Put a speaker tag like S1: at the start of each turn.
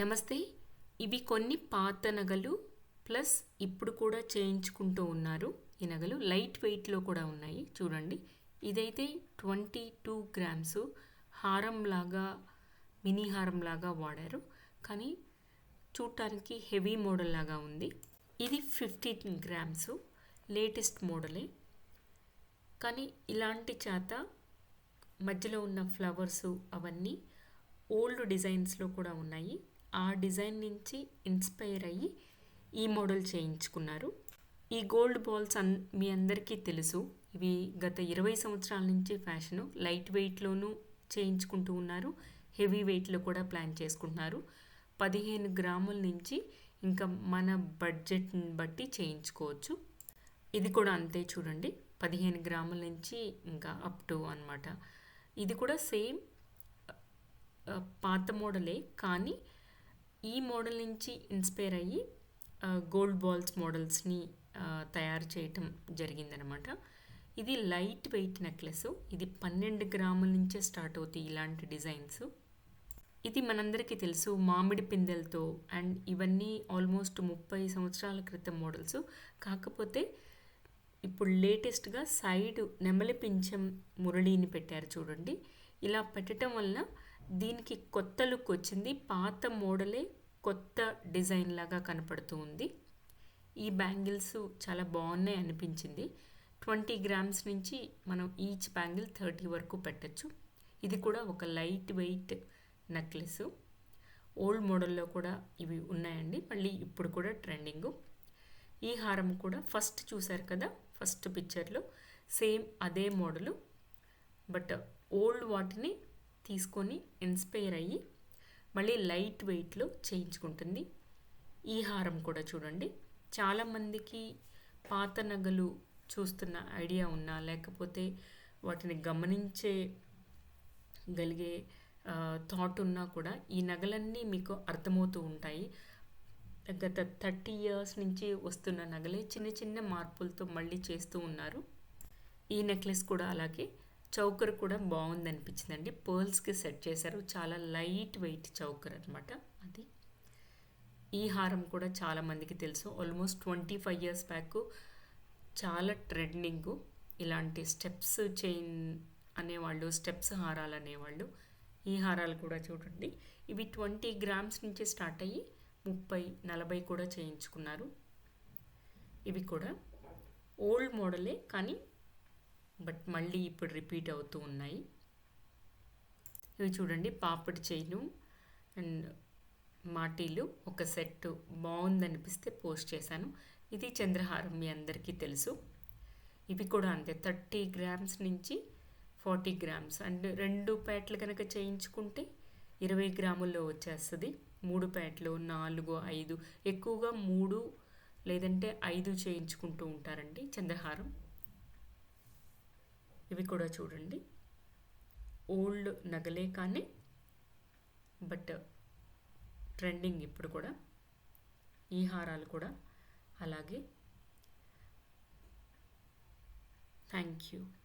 S1: నమస్తే ఇవి కొన్ని పాత నగలు ప్లస్ ఇప్పుడు కూడా చేయించుకుంటూ ఉన్నారు. ఈ నగలు లైట్ వెయిట్లో కూడా ఉన్నాయి. చూడండి ఇదైతే ట్వంటీ టూ గ్రామ్స్ హారంలాగా మినీ హారంలాగా వాడారు. కానీ చూడటానికి హెవీ మోడల్ లాగా ఉంది. ఇది ఫిఫ్టీన్ గ్రామ్స్ లేటెస్ట్ మోడలే. కానీ ఇలాంటి చేత మధ్యలో ఉన్న ఫ్లవర్స్ అవన్నీ ఓల్డ్ డిజైన్స్లో కూడా ఉన్నాయి. ఆ డిజైన్ నుంచి ఇన్స్పైర్ అయ్యి ఈ మోడల్ చేయించుకున్నారు. ఈ గోల్డ్ బాల్స్ అన్ మీ అందరికీ తెలుసు. ఇవి గత ఇరవై సంవత్సరాల నుంచి ఫ్యాషను లైట్ వెయిట్లోనూ చేయించుకుంటూ ఉన్నారు. హెవీ వెయిట్లో కూడా ప్లాన్ చేసుకుంటున్నారు. పదిహేను గ్రాముల నుంచి ఇంకా మన బడ్జెట్ని బట్టి చేయించుకోవచ్చు. ఇది కూడా అంతే చూడండి. పదిహేను గ్రాముల నుంచి ఇంకా అప్ టు అనమాట ఇది కూడా సేమ్ పాత మోడలే కానీ ఈ మోడల్ నుంచి ఇన్స్పైర్ అయ్యి గోల్డ్ బాల్స్ మోడల్స్ని తయారు చేయటం జరిగిందనమాట ఇది లైట్ వెయిట్ నెక్లెస్. ఇది పన్నెండు గ్రాముల నుంచే స్టార్ట్ అవుతాయి ఇలాంటి డిజైన్స్. ఇది మనందరికీ తెలుసు మామిడి పిందెలతో అండ్ ఇవన్నీ ఆల్మోస్ట్ ముప్పై సంవత్సరాల క్రితం మోడల్స్. కాకపోతే ఇప్పుడు లేటెస్ట్గా సైడ్ నెమలి పింఛం మురళిని పెట్టారు చూడండి. ఇలా పెట్టడం వలన దీనికి కొత్త లుక్ వచ్చింది. పాత మోడలే కొత్త డిజైన్ లాగా కనపడుతూ ఉంది. ఈ బ్యాంగిల్స్ చాలా బాగున్నాయి అనిపించింది. ట్వంటీ గ్రామ్స్ నుంచి మనం ఈచ్ బ్యాంగిల్ థర్టీ వరకు పెట్టచ్చు. ఇది కూడా ఒక లైట్ వెయిట్ నెక్లెస్. ఓల్డ్ మోడల్లో కూడా ఇవి ఉన్నాయండి. మళ్ళీ ఇప్పుడు కూడా ట్రెండింగ్. ఈ హారం కూడా ఫస్ట్ చూశారు కదా? ఫస్ట్ పిక్చర్లో సేమ్ అదే మోడలు. బట్ ఓల్డ్ వాటిని తీసుకొని ఇన్స్పైర్ అయ్యి మళ్ళీ లైట్ వెయిట్లో చేయించుకుంటుంది. ఈ హారం కూడా చూడండి. చాలామందికి పాత నగలు చూస్తున్న ఐడియా ఉన్నా లేకపోతే వాటిని గమనించే గలిగే థాట్ ఉన్నా కూడా ఈ నగలన్నీ మీకు అర్థమవుతూ ఉంటాయి. గత థర్టీ ఇయర్స్ నుంచి వస్తున్న నగలే చిన్న చిన్న మార్పులతో మళ్ళీ చేస్తూ ఉన్నారు. ఈ నెక్లెస్ కూడా అలాగే చౌకర్ కూడా బాగుంది అనిపించిందండి పర్ల్స్కి సెట్ చేశారు. చాలా లైట్ వెయిట్ చౌకర్ అనమాట అది. ఈ హారం కూడా చాలా మందికి తెలుసు. Almost twenty five years back చాలా ట్రెండింగ్. ఇలాంటి స్టెప్స్ చైన్ అనేవాళ్ళు స్టెప్స్ హారాలు అనేవాళ్ళు ఈ హారాలు కూడా చూడండి. ఇవి ట్వంటీ గ్రామ్స్ నుంచి స్టార్ట్ అయ్యి ముప్పై నలభై కూడా చేయించుకున్నారు. ఇవి కూడా ఓల్డ్ మోడలే కానీ బట్ మళ్ళీ ఇప్పుడు రిపీట్ అవుతూ ఉన్నాయి. ఇవి చూడండి పాపడి చైను అండ్ మాటీలు. ఒక సెట్ బాగుందనిపిస్తే పోస్ట్ చేశాను. ఇది చంద్రహారం మీ అందరికీ తెలుసు. ఇవి కూడా అంతే థర్టీ గ్రామ్స్ నుంచి ఫార్టీ గ్రామ్స్. అండ్ రెండు ప్యాట్లు కనుక చేయించుకుంటే ఇరవై గ్రాముల్లో వచ్చేస్తుంది. మూడు ప్యాట్లు నాలుగు ఐదు. ఎక్కువగా మూడు లేదంటే ఐదు చేయించుకుంటూ ఉంటారండి చంద్రహారం. ఇవి కూడా చూడండి. ఓల్డ్ నగలే కానీ బట్ ట్రెండింగ్ ఇప్పుడు కూడా. ఈ హారాలు కూడా అలాగే. Thank you.